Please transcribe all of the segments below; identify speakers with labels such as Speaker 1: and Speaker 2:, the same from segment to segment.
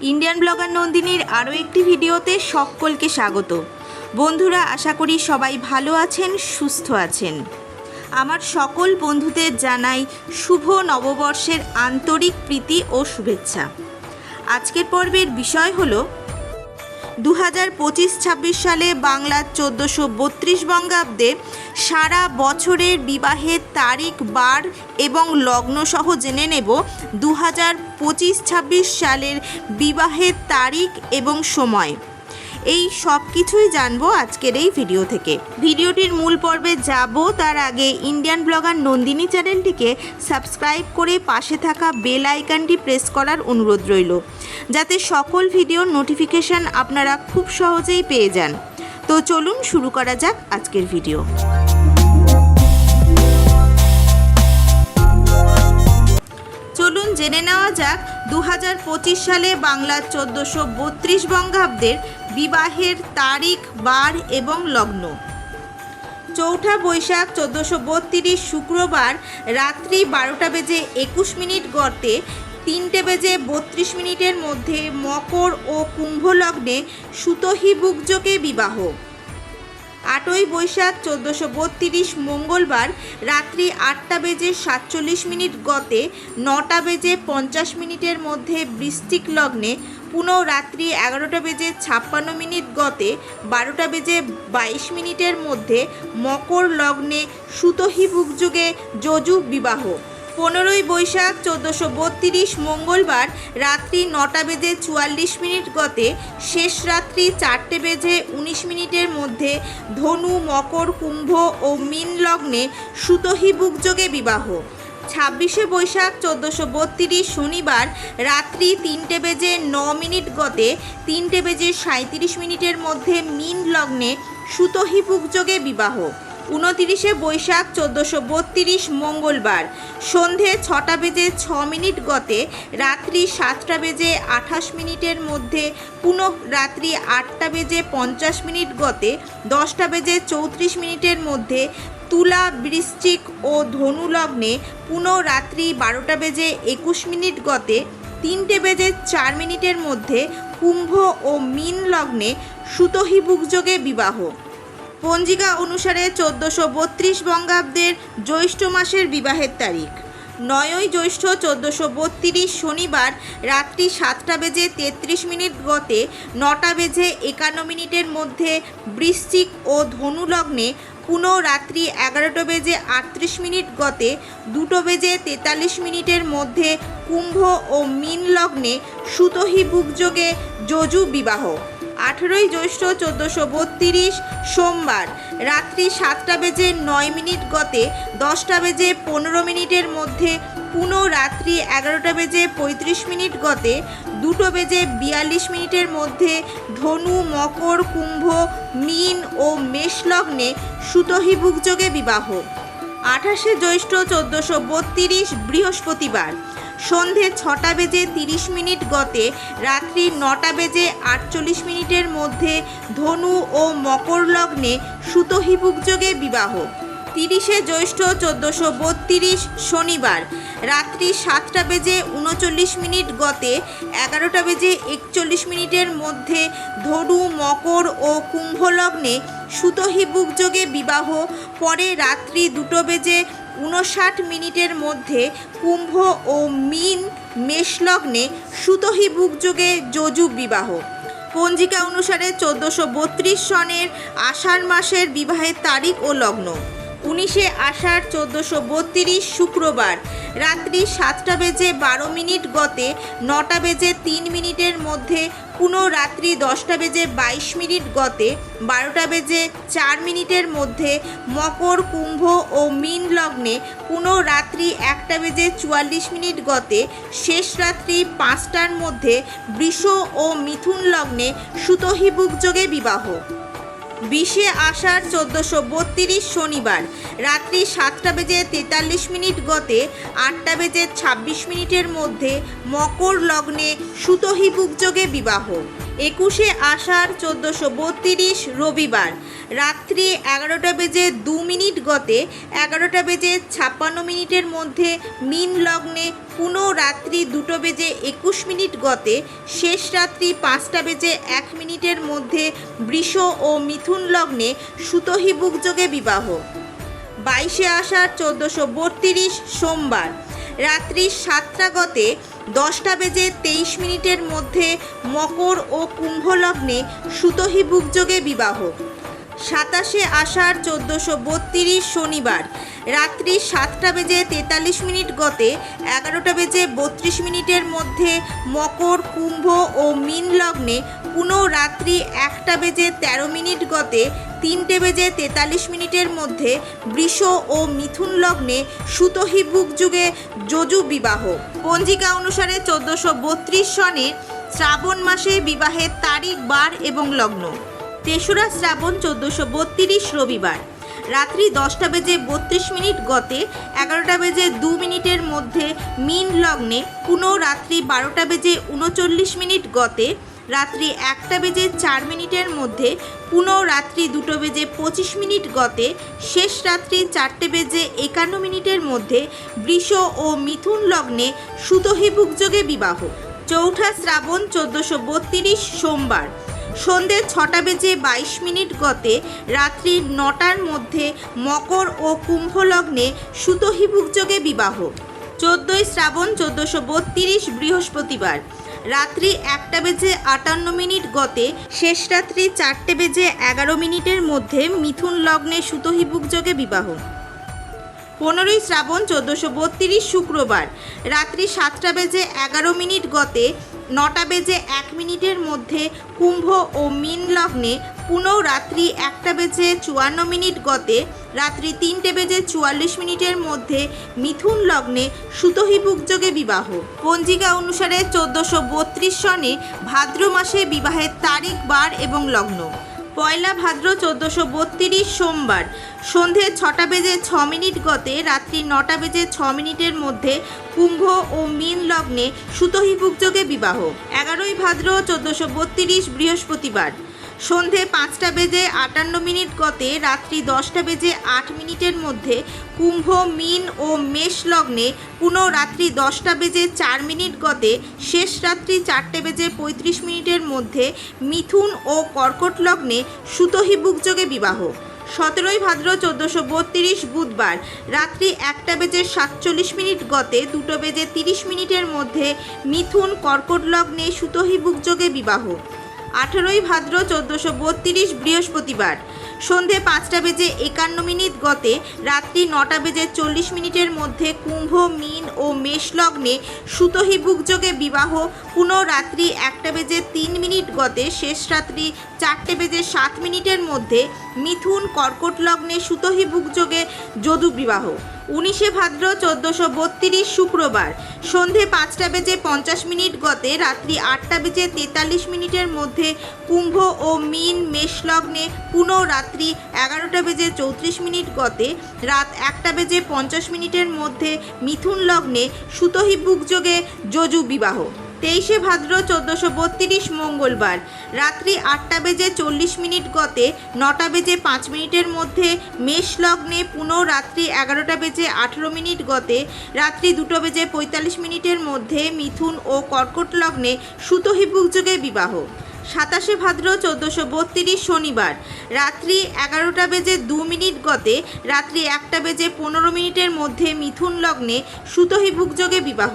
Speaker 1: Indian blogger নন্দিনীর আরও একটি ভিডিওতে সকলকে স্বাগত। বন্ধুরা, আশা করি সবাই ভালো আছেন, সুস্থ আছেন। আমার সকল বন্ধুদের জানাই শুভ নববর্ষের আন্তরিক প্রীতি ও শুভেচ্ছা। আজকের পর্বের বিষয় হলো দু হাজার পঁচিশ ছাব্বিশ সালে বাংলার চোদ্দোশো বত্রিশ বঙ্গাব্দে সারা বছরের বিবাহের তারিখ বার এবং লগ্ন সহ জেনে নেব দু হাজার পঁচিশ ছাব্বিশ সালের বিবাহের তারিখ এবং সময়। এই সব কিছুই জানব আজকের এই ভিডিও থেকে। ভিডিওটির মূল পর্বে যাব তার আগে ইন্ডিয়ান ব্লগার নন্দিনী চ্যানেলটিকে সাবস্ক্রাইব করে পাশে থাকা বেল আইকনটি প্রেস করার অনুরোধ রইল। যাতে সকল ভিডিওর নোটিফিকেশান আপনারা খুব সহজেই পেয়ে যান। তো চলুন শুরু করা যাক আজকের ভিডিও। চলুন জেনে নেওয়া যাক দু হাজার পঁচিশ সালে বাংলার চোদ্দোশো বত্রিশ বঙ্গাব্দের বিবাহের তারিখ, বার এবং লগ্ন। চৌঠা বৈশাখ চোদ্দোশো বত্রিশ শুক্রবার রাত্রি বারোটা বেজে একুশ মিনিট গড়তে তিনটে বেজে বত্রিশ মিনিটের মধ্যে মকর ও কুম্ভ লগ্নে সুতহি বিবাহ। আটই বৈশাখ চোদ্দোশো বত্রিশ মঙ্গলবার রাত্রি আটটা বেজে সাতচল্লিশ মিনিট গতে নটা বেজে পঞ্চাশ মিনিটের মধ্যে বৃশ্চিক লগ্নে পুনঃ রাত্রি এগারোটা বেজে ছাপ্পান্ন মিনিট গতে বারোটা বেজে বাইশ মিনিটের মধ্যে মকর লগ্নে সুতহি বুকযুগে যজু বিবাহ। পনেরোই বৈশাখ চোদ্দোশো বত্রিশ মঙ্গলবার রাত্রি নটা বেজে চুয়াল্লিশ মিনিট গতে শেষ রাত্রি চারটে বেজে উনিশ মিনিটের মধ্যে ধনু, মকর, কুম্ভ ও মিন লগ্নে সুতহি বুকযোগে বিবাহ। ছাব্বিশে বৈশাখ, চোদ্দোশো বত্রিশ শনিবার রাত্রি তিনটে বেজে ন মিনিট গতে তিনটে বেজে সাঁত্রিশ মিনিটের মধ্যে মিন লগ্নে সুতহি বুকযোগে বিবাহ। উনতিরিশে বৈশাখ চোদ্দোশো বত্রিশ মঙ্গলবার সন্ধে ছটা বেজে ছ মিনিট গতে রাত্রি সাতটা বেজে আঠাশ মিনিটের মধ্যে পুনঃ রাত্রি আটটা বেজে পঞ্চাশ মিনিট গতে দশটা বেজে চৌত্রিশ মিনিটের মধ্যে তুলা, বৃশ্চিক ও ধনু লগ্নে পুনঃ রাত্রি বারোটা বেজে একুশ মিনিট গতে তিনটে বেজে চার মিনিটের মধ্যে কুম্ভ ও মিন লগ্নে সুতহি বুকযোগে বিবাহ। পঞ্জিকা অনুসারে চোদ্দোশো বত্রিশ বঙ্গাব্দের জ্যৈষ্ঠ মাসের বিবাহের তারিখ। নয়ই জ্যৈষ্ঠ চোদ্দোশো বত্রিশ শনিবার রাত্রি সাতটা বেজে তেত্রিশ মিনিট গতে নটা বেজে একান্ন মিনিটের মধ্যে বৃশ্চিক ও ধনু লগ্নে পুনঃ রাত্রি এগারোটা বেজে আটত্রিশ মিনিট গতে দুটো বেজে তেতাল্লিশ মিনিটের মধ্যে কুম্ভ ও মীন লগ্নে সুতহি বুকযোগে যজু বিবাহ। আঠেরোই জ্যৈষ্ঠ চোদ্দোশো বত্রিশ সোমবার রাত্রি সাতটা বেজে নয় মিনিট গতে দশটা বেজে পনেরো মিনিটের মধ্যে পুনঃ রাত্রি এগারোটা বেজে পঁয়ত্রিশ মিনিট গতে দুটো বেজে বিয়াল্লিশ মিনিটের মধ্যে ধনু, মকর, কুম্ভ, মীন ও মেষ লগ্নে সুতহি বুকযোগে বিবাহ। আঠাশে জ্যৈষ্ঠ চোদ্দোশো বত্রিশ বৃহস্পতিবার। সন্ধে ছটা বেজে তিরিশ মিনিট গতে, রাত্রি নটা বেজে আটচল্লিশ মিনিটের মধ্যে ধনু ও মকর লগ্নে সুতহিপুকযোগে বিবাহ। তিরিশে জ্যৈষ্ঠ চোদ্দোশো বত্রিশ শনিবার, রাত্রি সাতটা বেজে উনচল্লিশ মিনিট গতে, এগারোটা বেজে একচল্লিশ মিনিটের মধ্যে ধনু, মকর ও কুম্ভ লগ্নে সুতহিবুকযোগে বিবাহ। পরে রাত্রি দুটো বেজে উনষাট মিনিটের মধ্যে কুম্ভ ও মিন মেষলগ্নে সুতহি বুকযোগে যজু বিবাহ। পঞ্জিকা অনুসারে চোদ্দোশো বত্রিশ সনের আষাঢ় মাসের বিবাহের তারিখ ও লগ্ন। উনিশে আষাঢ় চোদ্দোশো বত্রিশ শুক্রবার, রাত্রি সাতটা বেজে বারো মিনিট গতে নটা বেজে তিন মিনিটের মধ্যে পুনঃ রাত্রি দশটা বেজে বাইশ মিনিট গতে বারোটা বেজে চার মিনিটের মধ্যে মকর কুম্ভ ও মিন লগ্নে পুনঃ রাত্রি একটা বেজে চুয়াল্লিশ মিনিট গতে শেষ রাত্রি পাঁচটার মধ্যে বৃষ ও মিথুন লগ্নে সুতহিবুকযোগে বিবাহ। বিশে আষাঢ় চোদ্দোশো বত্রিশ শনিবার, রাত্রি সাতটা বেজে তেতাল্লিশ মিনিট গতে আটটা বেজে ছাব্বিশ মিনিটের মধ্যে মকর লগ্নে সুতহিবুকযোগে বিবাহ। একুশে আষাঢ় চোদ্দোশো বত্রিশ রবিবার। রাত্রি এগারোটা বেজে দু মিনিট গতে এগারোটা বেজে ছাপ্পান্ন মিনিটের মধ্যে মিন লগ্নে পুনঃ রাত্রি দুটো বেজে একুশ মিনিট গতে শেষ রাত্রি পাঁচটা বেজে এক মিনিটের মধ্যে বৃষ ও মিথুন লগ্নে সুতহিবুক যোগে বিবাহ। বাইশে আষাঢ় চোদ্দোশো বত্রিশ সোমবার। রাত্রি সাতটা গতে দশটা বেজে তেইশ মিনিটের মধ্যে মকর ও কুম্ভ লগ্নে সুতহিবুক যোগে বিবাহ। সাতাশে আষাঢ় চোদ্দোশো বত্রিশ শনিবার। রাত্রি সাতটা বেজে তেতাল্লিশ মিনিট গতে এগারোটা বেজে বত্রিশ মিনিটের মধ্যে মকর, কুম্ভ ও মিন লগ্নে পুনঃ রাত্রি একটা বেজে তেরো মিনিট গতে তিনটে বেজে তেতাল্লিশ মিনিটের মধ্যে বৃষ ও মিথুন লগ্নে সুতহিবুক যুগে যজু বিবাহ। পঞ্জিকা অনুসারে চোদ্দোশো বত্রিশ সনে শ্রাবণ মাসে বিবাহের তারিখ, বার এবং লগ্ন। তেসরা শ্রাবণ চোদ্দোশো বত্রিশ রবিবার। রাত্রি দশটা বেজে বত্রিশ মিনিট গতে এগারোটা বেজে দু মিনিটের মধ্যে মিন লগ্নে পুনঃ রাত্রি বারোটা বেজে উনচল্লিশ মিনিট গতে রাত্রি একটা বেজে চার মিনিটের মধ্যে, পুনঃ রাত্রি দুটো বেজে পঁচিশ মিনিট গতে, শেষ রাত্রি চারটে বেজে একান্ন মিনিটের মধ্যে বৃষ ও মিথুন লগ্নে সুতহিবুক যোগে বিবাহ। চৌঠা শ্রাবণ চোদ্দোশো বত্রিশ সোমবার। সন্ধে ছটা বেজে বাইশ মিনিট গতে, রাত্রি নটার মধ্যে মকর ও কুম্ভ লগ্নে সুতহিভুক যোগে বিবাহ। চোদ্দোই শ্রাবণ চোদ্দোশো বত্রিশ বৃহস্পতিবার। রাত্রি একটা বেজে আটান্ন মিনিট গতে শেষ রাত্রি চারটে বেজে এগারো মিনিটের মধ্যে মিথুন লগ্নে সুতহিভুক যোগে বিবাহ। পনেরোই শ্রাবণ চোদ্দোশো বত্রিশ শুক্রবার, রাত্রি সাতটা বেজে এগারো মিনিট গতে নটা বেজে এক মিনিটের মধ্যে কুম্ভ ও মিন লগ্নে পুনঃ রাত্রি একটা বেজে চুয়ান্ন মিনিট গতে রাত্রি তিনটে বেজে চুয়াল্লিশ মিনিটের মধ্যে মিথুন লগ্নে সুতহিবুক যোগে বিবাহ। পঞ্জিকা অনুসারে চোদ্দোশো বত্রিশ সনে ভাদ্র মাসে বিবাহের তারিখ বার এবং লগ্ন। পয়লা ভাদ্র চোদ্দোশো বত্রিশ সোমবার। সন্ধে ছটা বেজে ছ মিনিট গতে রাত্রি নটা বেজে ছ মিনিটের মধ্যে কুম্ভ ও মিন লগ্নে সুতহিবুক যোগে বিবাহ। এগারোই ভাদ্র চোদ্দোশো বত্রিশ বৃহস্পতিবার। সন্ধে পাঁচটা বেজে আটান্ন মিনিট গতে রাত্রি দশটা বেজে আট মিনিটের মধ্যে কুম্ভ, মিন ও মেষ লগ্নে পুনঃ রাত্রি দশটা বেজে চার মিনিট গতে শেষ রাত্রি চারটে বেজে পঁয়ত্রিশ মিনিটের মধ্যে মিথুন ও কর্কট লগ্নে সুতহিবুক যোগে বিবাহ। সতেরোই ভাদ্র চোদ্দোশো বত্রিশ বুধবার রাত্রি একটা বেজে সাতচল্লিশ মিনিট গতে দুটো বেজে তিরিশ মিনিটের মধ্যে মিথুন কর্কট লগ্নে সুতহিবুক যোগে বিবাহ। আঠেরোই ভাদ্র চোদ্দোশো বত্রিশ বৃহস্পতিবার। সন্ধে পাঁচটা বেজে একান্ন মিনিট গতে রাত্রি নটা বেজে চল্লিশ মিনিটের মধ্যে কুম্ভ, মিন ও মেষ লগ্নে সুতহিবুক যোগে বিবাহ পুনঃ রাত্রি একটা বেজে তিন মিনিট গতে শেষ রাত্রি চারটে বেজে সাত মিনিটের মধ্যে মিথুন কর্কট লগ্নে সুতহিবুক যোগে যদু বিবাহ। উনিশে ভাদ্র চোদ্দোশো বত্রিশ শুক্রবার। সন্ধে পাঁচটা বেজে পঞ্চাশ মিনিট গতে রাত্রি আটটা বেজে তেতাল্লিশ মিনিটের মধ্যে কুম্ভ ও মিন মেষলগ্নে পুনঃ রাত্রি এগারোটা বেজে চৌত্রিশ মিনিট গতে রাত একটা বেজে পঞ্চাশ মিনিটের মধ্যে মিথুন লগ্নে সুতহিবুক যোগে যজু বিবাহ। তেইশে ভাদ্র চোদ্দোশো বত্রিশ মঙ্গলবার। রাত্রি আটটা বেজে চল্লিশ মিনিট গতে নটা বেজে পাঁচ মিনিটের মধ্যে মেষ লগ্নে পুনঃ রাত্রি এগারোটা বেজে আঠেরো মিনিট গতে রাত্রি দুটো বেজে পঁয়তাল্লিশ মিনিটের মধ্যে মিথুন ও কর্কট লগ্নে সুতহিবুক যোগে বিবাহ। সাতাশে ভাদ্র চোদ্দোশো বত্রিশ শনিবার। রাত্রি এগারোটা বেজে দু মিনিট গতে রাত্রি একটা বেজে পনেরো মিনিটের মধ্যে মিথুন লগ্নে সুতহিবুক যোগে বিবাহ।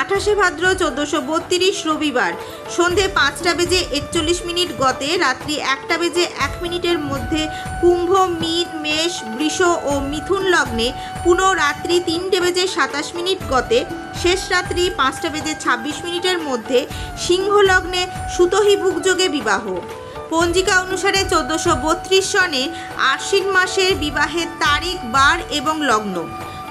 Speaker 1: আঠাশে ভাদ্র চোদ্দোশো বত্রিশ রবিবার। সন্ধে পাঁচটা বেজে একচল্লিশ মিনিট গতে রাত্রি একটা বেজে এক মিনিটের মধ্যে কুম্ভ, মিন, মেষ, বৃষ ও মিথুন লগ্নে পুনঃ রাত্রি তিনটে বেজে সাতাশ মিনিট গতে শেষ রাত্রি পাঁচটা বেজে ছাব্বিশ মিনিটের মধ্যে সিংহ লগ্নে সুতহিবুক যোগে বিবাহ। পঞ্জিকা অনুসারে চোদ্দোশো বত্রিশ সনে আশ্বিন মাসের বিবাহের তারিখ, বার এবং লগ্ন।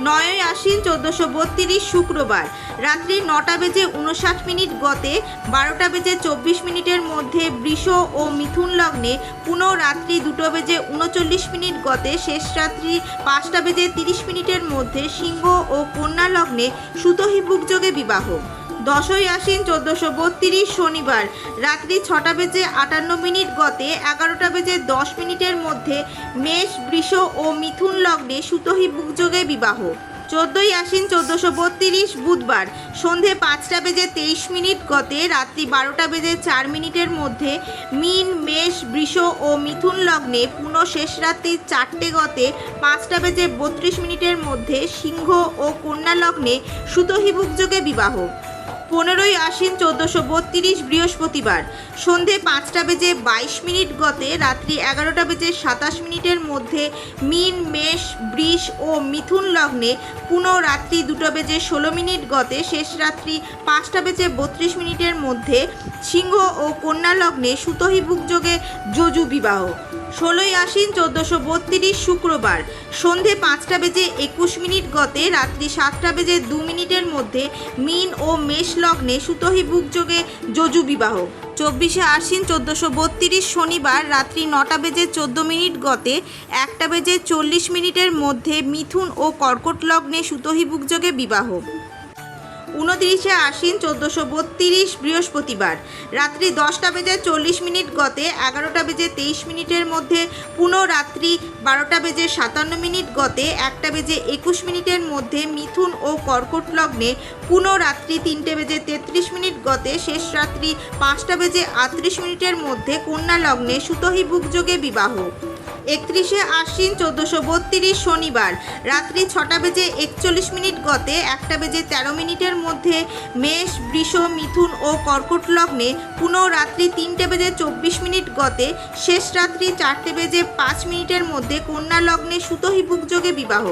Speaker 1: নয়ই আশ্বিন চোদ্দোশো বত্রিশ শুক্রবার। রাত্রি নটা বেজে উনষাট মিনিট গতে বারোটা বেজে চব্বিশ মিনিটের মধ্যে বৃষ ও মিথুন লগ্নে পুনঃ রাত্রি দুটো বেজে উনচল্লিশ মিনিট গতে শেষ রাত্রি পাঁচটা বেজে তিরিশ মিনিটের মধ্যে সিংহ ও কন্যা লগ্নে সুতহিবুক যোগে বিবাহ। দশই আশ্বিন চোদ্দোশো বত্রিশ শনিবার। রাত্রি ছটা বেজে আটান্ন মিনিট গতে এগারোটা বেজে দশ মিনিটের মধ্যে মেষ, বৃষ ও মিথুন লগ্নে সুতহি বুকযোগে বিবাহ। চোদ্দই আশ্বিন চোদ্দোশো বত্রিশ বুধবার সন্ধে পাঁচটা বেজে তেইশ মিনিট গতে রাত্রি বারোটা বেজে চার মিনিটের মধ্যে মিন, মেষ, বৃষ ও মিথুন লগ্নে পুনঃ শেষ রাত্রি চারটে গতে পাঁচটা বেজে বত্রিশ মিনিটের মধ্যে সিংহ ও কন্যা লগ্নে সুতহিবুক যোগে বিবাহ। পনেরোই আশ্বিন চোদ্দোশো বত্রিশ বৃহস্পতিবার সন্ধে পাঁচটা বেজে বাইশ মিনিট গতে রাত্রি এগারোটা বেজে সাতাশ মিনিটের মধ্যে মিন, মেষ, বৃষ ও মিথুন লগ্নে পুনঃ রাত্রি দুটো বেজে ষোলো মিনিট গতে শেষ রাত্রি পাঁচটা বেজে বত্রিশ মিনিটের মধ্যে সিংহ ও কন্যা লগ্নে সুতহিবুক যোগে যজু বিবাহ। ষোলোই আশ্বিন চোদ্দোশো বত্রিশ শুক্রবার সন্ধে পাঁচটা বেজে একুশ মিনিট গতে রাত্রি সাতটা বেজে দু মিনিটের মধ্যে মিন ও মেষ লগ্নে সুতহি বুক যোগে যজু বিবাহ। চব্বিশে আশ্বিন চোদ্দোশো বত্রিশ শনিবার রাত্রি নটা বেজে চোদ্দ মিনিট গতে একটা বেজে চল্লিশ মিনিটের মধ্যে মিথুন ও কর্কট লগ্নে সুতহি বুক যোগে বিবাহ। উনত্রিশে আশ্বিন চোদ্দোশো বত্রিশ বৃহস্পতিবার। রাত্রি দশটা বেজে চল্লিশ মিনিট গতে এগারোটা বেজে তেইশ মিনিটের মধ্যে পুনরাত্রি বারোটা বেজে সাতান্ন মিনিট গতে একটা বেজে একুশ মিনিটের মধ্যে মিথুন ও কর্কট লগ্নে পুনঃ রাত্রি তিনটে বেজে তেত্রিশ মিনিট গতে শেষ রাত্রি পাঁচটা বেজে আটত্রিশ মিনিটের মধ্যে কন্যা লগ্নে সুতহি বুকযোগে বিবাহ। একত্রিশে আশ্বিন চোদ্দোশো বত্রিশ শনিবার। রাত্রি ছটা বেজে একচল্লিশ মিনিট গতে একটা বেজে তেরো মিনিটের মধ্যে মেষ, বৃষ, মিথুন ও কর্কট লগ্নে পুনঃ রাত্রি তিনটে বেজে চব্বিশ মিনিট গতে শেষ রাত্রি চারটে বেজে পাঁচ মিনিটের মধ্যে কন্যা লগ্নে সুতহিবুক যোগে বিবাহ।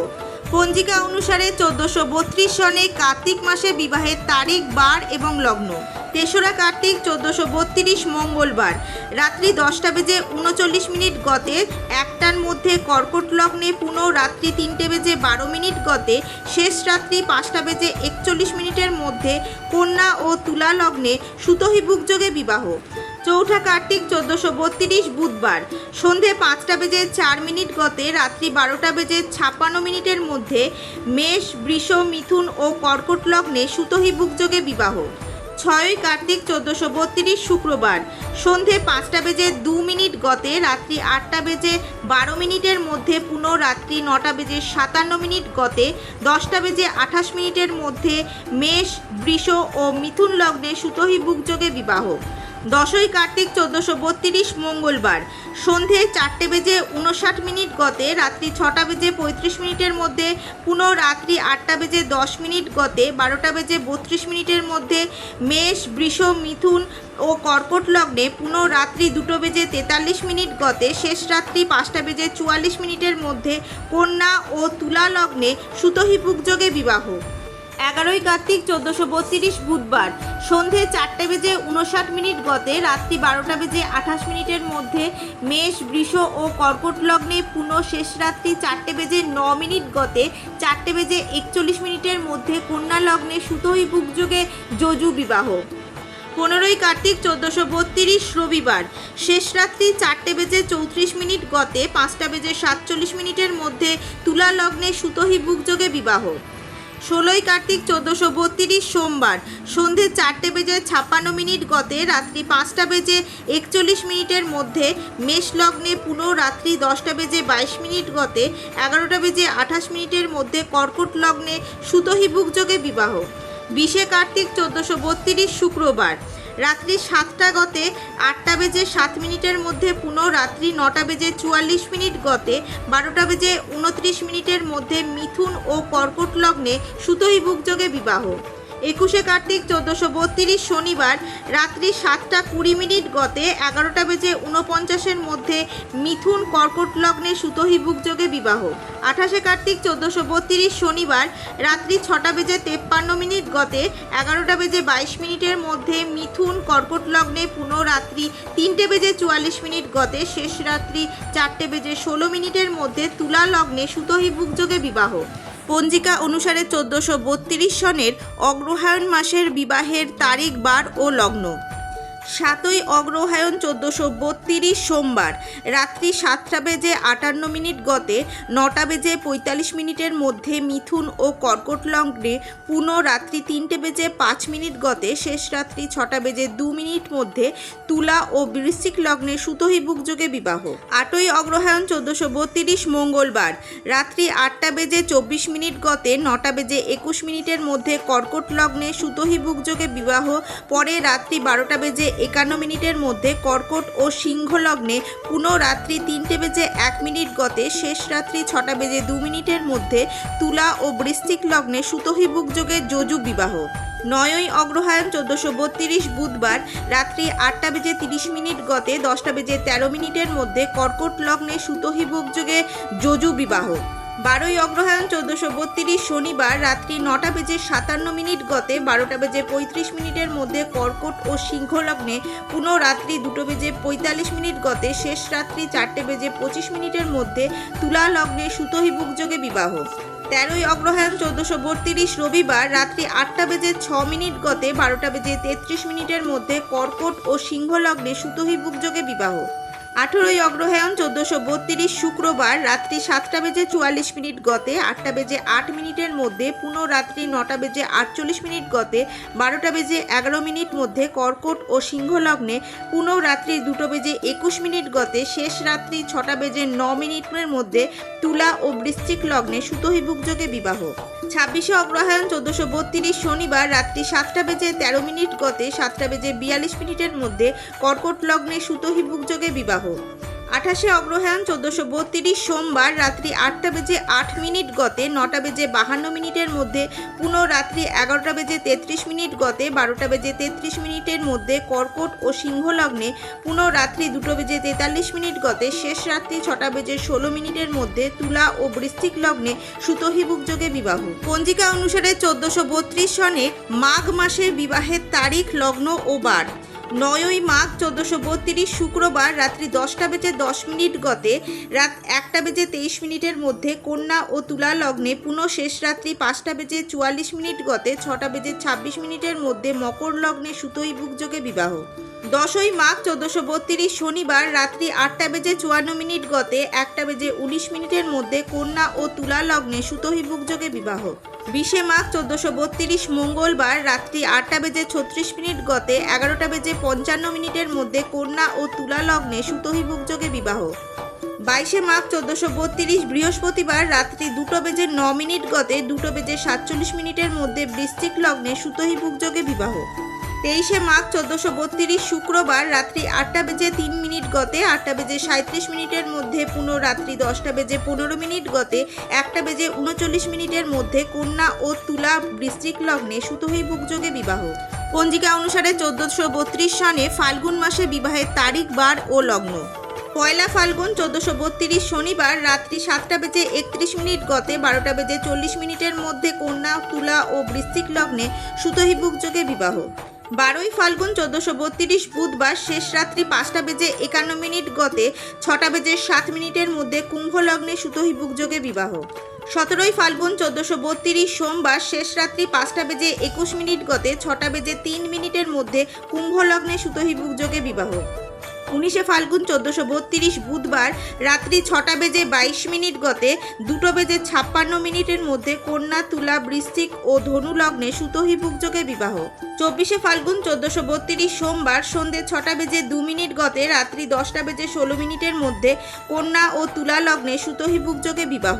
Speaker 1: পঞ্জিকা অনুসারে চোদ্দোশো বত্রিশ সনে কার্তিক মাসে বিবাহের তারিখ, বার এবং লগ্ন। তেসরা কার্তিক চোদ্দোশো বত্রিশ, মঙ্গলবার। রাত্রি দশটা বেজে উনচল্লিশ মিনিট গতে একটার মধ্যে কর্কট লগ্নে পুনঃ রাত্রি তিনটে বেজে বারো মিনিট গতে শেষ রাত্রি পাঁচটা বেজে একচল্লিশ মিনিটের মধ্যে কন্যা ও তুলা লগ্নে সুতহিবুক যোগে বিবাহ। চৌঠা কার্তিক চোদ্দোশো বত্রিশ বুধবার। সন্ধে পাঁচটা বেজে চার মিনিট গতে রাত্রি বারোটা বেজে ছাপ্পান্ন মিনিটের মধ্যে মেষ, বৃষ, মিথুন ও কর্কট লগ্নে সুতহিবুক যোগে বিবাহ। ছয়ই কার্তিক চোদ্দোশো বত্রিশ শুক্রবার। সন্ধে পাঁচটা বেজে দু মিনিট গতে রাত্রি আটটা বেজে বারো মিনিটের মধ্যে পুনঃ রাত্রি নটা বেজে সাতান্ন মিনিট গতে দশটা বেজে আঠাশ মিনিটের মধ্যে মেষ, বৃষ ও মিথুন লগ্নে সুতহি বুকযোগে বিবাহ। দশই কার্তিক চোদ্দোশো বত্রিশ মঙ্গলবার। সন্ধে চারটে বেজে উনষাট মিনিট গতে, রাত্রি ছটা বেজে পঁয়ত্রিশ মিনিটের মধ্যে, পুনঃ রাত্রি আটটা বেজে দশ মিনিট গতে, বারোটা বেজে বত্রিশ মিনিটের মধ্যে মেষ, বৃষ, মিথুন ও কর্কট লগ্নে পুনঃ রাত্রি দুটো বেজে তেতাল্লিশ মিনিট গতে, শেষ রাত্রি পাঁচটা বেজে চুয়াল্লিশ মিনিটের মধ্যে কন্যা ও তুলা লগ্নে সুতহিপুক যোগে বিবাহ। এগারোই কার্তিক চোদ্দোশো বত্রিশ বুধবার সন্ধে চারটে বেজে উনষাট মিনিট গতে রাত্রি বারোটা বেজে আঠাশ মিনিটের মধ্যে মেষ, বৃষ ও কর্কট লগ্নে পুনঃ শেষ রাত্রি চারটে বেজে ন মিনিট গতে চারটে বেজে একচল্লিশ মিনিটের মধ্যে কন্যা লগ্নে সুতোই বুকযোগে যজু বিবাহ। পনেরোই কার্তিক চোদ্দোশো বত্রিশ রবিবার শেষ রাত্রি চারটে বেজে চৌত্রিশ মিনিট গতে পাঁচটা বেজে সাতচল্লিশ মিনিটের মধ্যে তুলা লগ্নে সুতহি বুকযোগে বিবাহ। ষোলোই কার্তিক চোদ্দোশো বত্রিশ সোমবার সন্ধে চারটে বেজে ছাপ্পান্ন মিনিট গতে রাত্রি পাঁচটা বেজে একচল্লিশ মিনিটের মধ্যে মেষ লগ্নে পুনঃ রাত্রি দশটা বেজে বাইশ মিনিট গতে এগারোটা বেজে আঠাশ মিনিটের মধ্যে কর্কট লগ্নে সুতহিবুক যোগে বিবাহ। বিশে কার্তিক চোদ্দোশো বত্রিশ শুক্রবার রাত্রি সাতটা গতে, আটটা বেজে সাত মিনিটের মধ্যে পুনঃ রাত্রি নটা বেজে চুয়াল্লিশ মিনিট গতে, বারোটা বেজে উনত্রিশ মিনিটের মধ্যে মিথুন ও কর্কট লগ্নে সুতোই বুকযোগে বিবাহ। একুশে কার্তিক চোদ্দোশো বত্রিশ শনিবার রাত্রি সাতটা কুড়ি মিনিট গতে এগারোটা বেজে উনপঞ্চাশের মধ্যে মিথুন কর্কট লগ্নে সুতহিবুক যোগে বিবাহ। আঠাশে কার্তিক চোদ্দোশো বত্রিশ শনিবার রাত্রি ছটা বেজে তেপ্পান্ন মিনিট গতে এগারোটা বেজে বাইশ মিনিটের মধ্যে মিথুন কর্কট লগ্নে পুনরাত্রি তিনটে বেজে চুয়াল্লিশ মিনিট গতে শেষ রাত্রি চারটে বেজে ষোলো মিনিটের মধ্যে তুলা লগ্নে সুতহিবুক যোগে বিবাহ। পঞ্জিকা অনুসারে চোদ্দোশো সনের অগ্রহায়ণ মাসের বিবাহের তারিখ বার ও লগ্ন। সাতই অগ্রহায়ণ চোদ্দোশো বত্রিশ সোমবার। রাত্রি সাতটা বেজে আটান্ন মিনিট গতে নটা বেজে পঁয়তাল্লিশ মিনিটের মধ্যে মিথুন ও কর্কট লগ্নে পুনঃ রাত্রি তিনটে বেজে পাঁচ মিনিট গতে শেষ রাত্রি ছটা বেজে দু মিনিট মধ্যে তুলা ও বৃশ্চিক লগ্নে সুতহি বুকযোগে বিবাহ। আটই অগ্রহায়ণ চোদ্দোশো বত্রিশ মঙ্গলবার। রাত্রি আটটা বেজে চব্বিশ মিনিট গতে নটা বেজে একুশ মিনিটের মধ্যে কর্কট লগ্নে সুতহি বুকযোগে বিবাহ। পরে রাত্রি বারোটা বেজে একান্ন মিনিটের মধ্যে কর্কট ও সিংহ লগ্নে পুনঃ রাত্রি তিনটে বেজে এক মিনিট গতে শেষ রাত্রি ছটা বেজে দু মিনিটের মধ্যে তুলা ও বৃশ্চিক লগ্নে সুতহি বুকযোগে যজু বিবাহ। নয়ই অগ্রহায়ণ চোদ্দোশো বত্রিশ বুধবার রাত্রি আটটা বেজে তিরিশ মিনিট গতে দশটা বেজে তেরো মিনিটের মধ্যে কর্কট লগ্নে সুতহি বুকযোগে যজু বিবাহ। বারোই অগ্রহায়ণ চোদ্দোশো বত্রিশ শনিবার রাত্রি নটা বেজে সাতান্ন মিনিট গতে বারোটা বেজে পঁয়ত্রিশ মিনিটের মধ্যে কর্কট ও সিংহ লগ্নে পুনঃ রাত্রি দুটো বেজে পঁয়তাল্লিশ মিনিট গতে শেষ রাত্রি চারটে বেজে পঁচিশ মিনিটের মধ্যে তুলা লগ্নে সুতহিবুক যোগে বিবাহ। তেরোই অগ্রহায়ণ চোদ্দোশো বত্রিশ রবিবার রাত্রি আটটা বেজে ছ মিনিট গতে বারোটা বেজে তেত্রিশ মিনিটের মধ্যে কর্কট ও সিংহ লগ্নে সুতহিবুক যোগে বিবাহ। আঠেরোই অগ্রহায়ণ চোদ্দোশো বত্রিশ শুক্রবার রাত্রি সাতটা বেজে চুয়াল্লিশ মিনিট গতে, আটটা বেজে আট মিনিটের মধ্যে, পুনঃ রাত্রি নটা বেজে আটচল্লিশ মিনিট গতে, বারোটা বেজে এগারো মিনিট মধ্যে কর্কট ও সিংহ লগ্নে পুনঃ রাত্রি দুটো বেজে একুশ মিনিট গতে, শেষ রাত্রি ছটা বেজে ন মিনিটের মধ্যে তুলা ও বৃশ্চিক লগ্নে সুতহিবুক যোগে বিবাহ। ছাব্বিশে অগ্রহায়ণ চোদ্দোশো বত্রিশ শনিবার রাত্রি সাতটা বেজে তেরো মিনিট গতে, সাতটা বেজে বিয়াল্লিশ মিনিটের মধ্যে কর্কট লগ্নে সুতহিবুক যোগে বিবাহ। আঠাশে অগ্রহায়ণ চোদ্দোশো বত্রিশ সোমবার রাত্রি আটটা বেজে আট মিনিট গতে নটা বেজে বাহান্ন মিনিটের মধ্যে পুনঃ রাত্রি এগারোটা বেজে তেত্রিশ মিনিট গতে বারোটা বেজে তেত্রিশ মিনিটের মধ্যে কর্কট ও সিংহ লগ্নে পুনঃ রাত্রি দুটো বেজে তেতাল্লিশ মিনিট গতে শেষ রাত্রি ছটা বেজে ষোলো মিনিটের মধ্যে তুলা ও বৃশ্চিক লগ্নে সুতহিবুক যোগে বিবাহ। পঞ্জিকা অনুসারে চোদ্দোশো বত্রিশ সনে মাঘ মাসে বিবাহের তারিখ, লগ্ন ও বার। নয়ই মাঘ চোদ্দশো বত্রিশ শুক্রবার রাত্রি দশটা বেজে দশ মিনিট গতে রাত একটা বেজে তেইশ মিনিটের মধ্যে কন্যা ও তুলা লগ্নে পুনঃ শেষ রাত্রি পাঁচটা বেজে চুয়াল্লিশ মিনিট গতে ছটা বেজে ছাব্বিশ মিনিটের মধ্যে মকর লগ্নে সুতোই বুকযোগে বিবাহ। দশই মাঘ চোদ্দোশো বত্রিশ শনিবার রাত্রি আটটা বেজে চুয়ান্ন মিনিট গতে একটা বেজে উনিশ মিনিটের মধ্যে কন্যা ও তুলা লগ্নে সুতোহি বুকযোগে বিবাহ। বিশে মাঘ চোদ্দোশো বত্রিশ মঙ্গলবার রাত্রি আটটা বেজে ছত্রিশ মিনিট গতে এগারোটা বেজে পঞ্চান্ন মিনিটের মধ্যে কন্যা ও তুলা লগ্নে সুতোহি বুকযোগে বিবাহ। বাইশে মাঘ চোদ্দোশো বত্রিশ বৃহস্পতিবার রাত্রি দুটো বেজে ন মিনিট গতে দুটো বেজে সাতচল্লিশ মিনিটের মধ্যে বৃশ্চিক লগ্নে সুতোহি বুকযোগে বিবাহ। তেইশে মাঘ চোদ্দোশো বত্রিশ শুক্রবার রাত্রি আটটা বেজে তিন মিনিট গতে, আটটা বেজে সাঁত্রিশ মিনিটের মধ্যে পুনঃ রাত্রি দশটা বেজে পনেরো মিনিট গতে, একটা বেজে উনচল্লিশ মিনিটের মধ্যে কন্যা ও তুলা বৃশ্চিক লগ্নে সুতোহি বুকযোগে বিবাহ। পঞ্জিকা অনুসারে চোদ্দোশো বত্রিশ সনে ফাল্গুন মাসে বিবাহের তারিখ, বার ও লগ্ন। পয়লা ফাল্গুন চোদ্দোশো বত্রিশ শনিবার রাত্রি সাতটা বেজে একত্রিশ মিনিট গতে, বারোটা বেজে চল্লিশ মিনিটের মধ্যে কন্যা, তুলা ও বৃশ্চিক লগ্নে সুতহিবুক যোগে বিবাহ। বারোই ফাল্গুন চোদ্দোশো বত্রিশ বুধবার শেষ রাত্রি পাঁচটা বেজে একান্ন মিনিট গতে ছটা বেজে সাত মিনিটের মধ্যে কুম্ভলগ্নে সুতহিবুক যোগে বিবাহ। সতেরোই ফাল্গুন চোদ্দোশো বত্রিশ সোমবার শেষ রাত্রি পাঁচটা বেজে একুশ মিনিট গতে ছটা বেজে তিন মিনিটের মধ্যে কুম্ভলগ্নে সুতহিবুক যোগে বিবাহ। উনিশে ফাল্গুন চোদ্দোশো বত্রিশ বুধবার রাত্রি ছটা বেজে বাইশ মিনিট গতে দুটো বেজে ছাপ্পান্ন মিনিটের মধ্যে কন্যা তুলা বৃশ্চিক ও ধনু লগ্নে সুতহিবুক যোগে বিবাহ। চব্বিশে ফাল্গুন চোদ্দোশো বত্রিশ সোমবার সন্ধে ছটা বেজে দু মিনিট গতে রাত্রি দশটা বেজে ষোলো মিনিটের মধ্যে কন্যা ও তুলা লগ্নে সুতহিবুক যোগে বিবাহ।